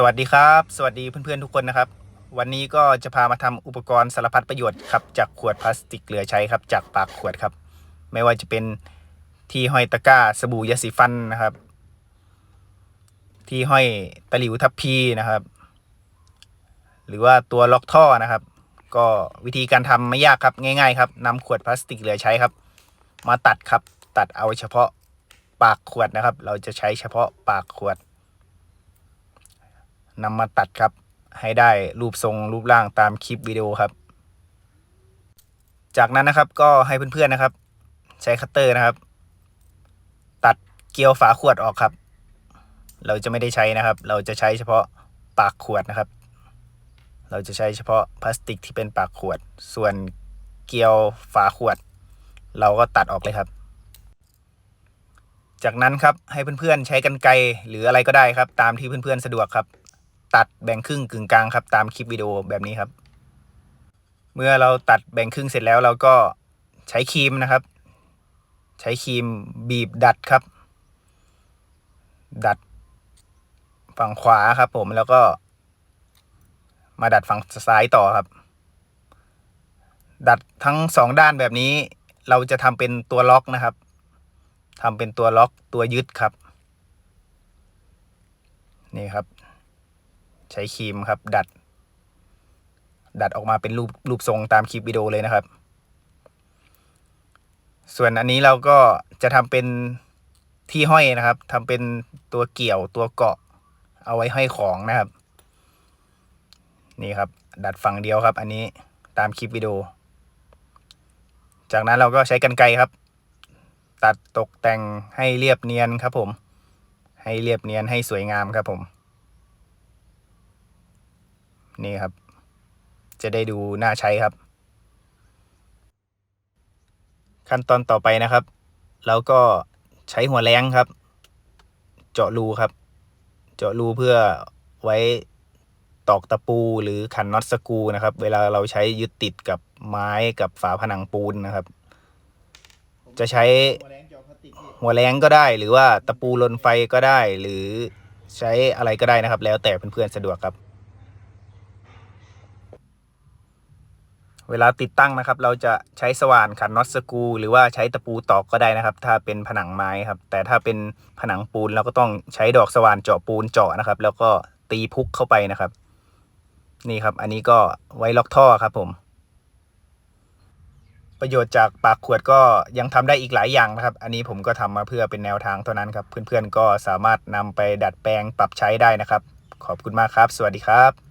สวัสดีครับ สวัสดีเพื่อนๆทุกคนนะครับ วันนี้ก็จะพามาทำอุปกรณ์สารพัดประโยชน์ครับจากขวดพลาสติกเหลือใช้ครับ จากปากขวดครับ ไม่ว่าจะเป็นที่ห้อยตะกร้าสบู่ยาสีฟันนะครับ ที่ห้อยตะหลิวทับพีนะครับ หรือว่าตัวล็อกท่อนะครับ ก็วิธีการทำไม่ยากครับง่าย ๆ ครับนำขวดพลาสติกเหลือใช้ครับ มาตัดครับตัดเอาเฉพาะปากขวดนะครับ เราจะใช้เฉพาะปากขวด นำมาตัดครับ ให้ได้รูปทรงรูปร่างตามคลิปวิดีโอครับ จากนั้นนะครับก็ให้เพื่อนๆนะครับ ใช้คัตเตอร์นะครับ ตัดเกลียวฝาขวดออกครับ เราจะไม่ได้ใช้นะครับ เราจะใช้เฉพาะปากขวดนะครับ เราจะใช้เฉพาะพลาสติกที่เป็นปากขวด ส่วนเกลียวฝาขวด เราก็ตัดออกเลยครับจากนั้นครับให้เพื่อนๆใช้กันไกรหรืออะไรก็ได้ครับ ตามที่เพื่อนๆสะดวกครับ ตัดแบ่งครึ่งกึ่งกลางครับ ตามคลิปวิดีโอแบบนี้ครับ เมื่อเราตัดแบ่งครึ่งเสร็จแล้วเราก็ใช้ครีมนะครับ ใช้ครีมบีบดัดครับ ดัดฝั่งขวาครับ ผมแล้วก็มาดัดฝั่งซ้ายต่อครับ ดัดทั้งสองด้านแบบนี้ เราจะทำเป็นตัวล็อกนะครับทำเป็นตัวล็อกตัวยึดครับ นี่ครับ ใช้ครีมครับ ดัด ดัดออกมาเป็นรูปรูปทรงตามคลิปวิดีโอเลยนะครับ ส่วนอันนี้เราก็จะทำเป็นที่ห้อยนะครับทำเป็นตัวเกี่ยวตัวเกาะ เอาไว้ห้อยของนะครับ นี่ครับ ดัดฝั่งเดียวครับ อันนี้ตามคลิปวิดีโอ จากนั้นเราก็ใช้กันไกรครับ ตัดตกแต่งให้เรียบเนียนครับผม ให้เรียบเนียนให้สวยงามครับผม นี่ครับ จะได้ดูน่าใช้ครับ ขั้นตอนต่อไปนะครับ แล้วก็ใช้หัวแรงครับ เจาะรูครับ เจาะรูเพื่อไว้ตอกตะปูหรือขันน็อตสกูนะครับ เวลาเราใช้ยึดติดกับไม้กับฝาผนังปูนนะครับ จะใช้หัวแรงก็ได้ หรือว่าตะปูลนไฟก็ได้ หรือใช้อะไรก็ได้นะครับ แล้วแต่เพื่อนๆสะดวกครับ เวลาติดตั้งนะครับ เราจะใช้สว่านขันน็อตสกู หรือว่าใช้ตะปูตอกก็ได้นะครับ ถ้าเป็นผนังไม้ครับ แต่ถ้าเป็นผนังปูนเราก็ต้องใช้ดอกสว่านเจาะปูนเจาะนะครับ แล้วก็ตีพุกเข้าไปนะครับ นี่ครับ อันนี้ก็ไว้ล็อกท่อครับผม ประโยชน์จากปากขวดก็ยังทำได้อีกหลายอย่างนะครับ อันนี้ผมก็ทำมาเพื่อเป็นแนวทางเท่านั้นครับ เพื่อนๆก็สามารถนำไปดัดแปลงปรับใช้ได้นะครับ ขอบคุณมากครับ สวัสดีครับ